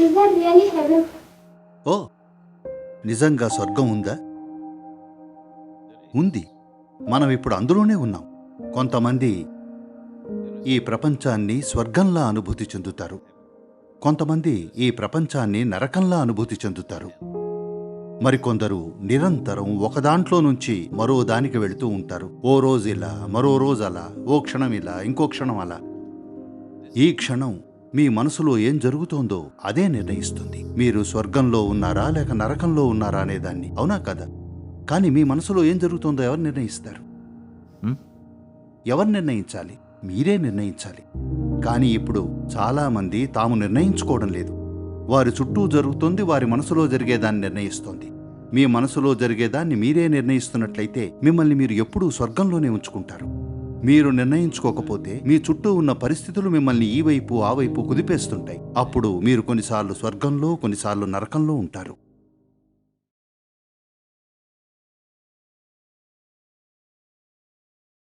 Is really heaven? ఓ నిజంగా స్వర్గం ఉందా? ఉంది. మనం ఇప్పుడు అందులోనే ఉన్నాం. కొంతమంది ఈ ప్రపంచాన్ని స్వర్గంలా అనుభూతి చెందుతారు. కొంతమంది ఈ ప్రపంచాన్ని నరకంలా అనుభూతి చెందుతారు. మరికొందరు నిరంతరం ఒకదాంట్లో నుంచి మరో దానికి వెళుతూ ఉంటారు. ఓ రోజు ఇలా మరో రోజు అలా ఓ క్షణం ఇలా ఇంకో క్షణం అలా. ఈ క్షణం మీ మనసులో ఏం జరుగుతోందో అదే నిర్ణయిస్తుంది. మీరు స్వర్గంలో ఉన్నారా లేక నరకంలో ఉన్నారా అనేదాన్ని అవునా కదా? కానీ మీ మనసులో ఏం జరుగుతోందో ఎవరు నిర్ణయిస్తారు? ఎవరు నిర్ణయించాలి? మీరే నిర్ణయించాలి. కానీ ఇప్పుడు చాలామంది తాము నిర్ణయించుకోవడం లేదు. వారి చుట్టూ జరుగుతుంది వారి మనసులో జరిగేదాన్ని నిర్ణయిస్తోంది. మీ మనసులో జరిగేదాన్ని మీరే నిర్ణయిస్తున్నట్లయితే మిమ్మల్ని మీరు ఎప్పుడూ స్వర్గంలోనే ఉంచుకుంటారు. మీరు నిర్ణయించుకోకపోతే మీ చుట్టూ ఉన్న పరిస్థితులు మిమ్మల్ని ఈ వైపు ఆ వైపు కుదిపేస్తుంటాయి. అప్పుడు మీరు కొన్నిసార్లు స్వర్గంలో కొన్నిసార్లు నరకంలో ఉంటారు.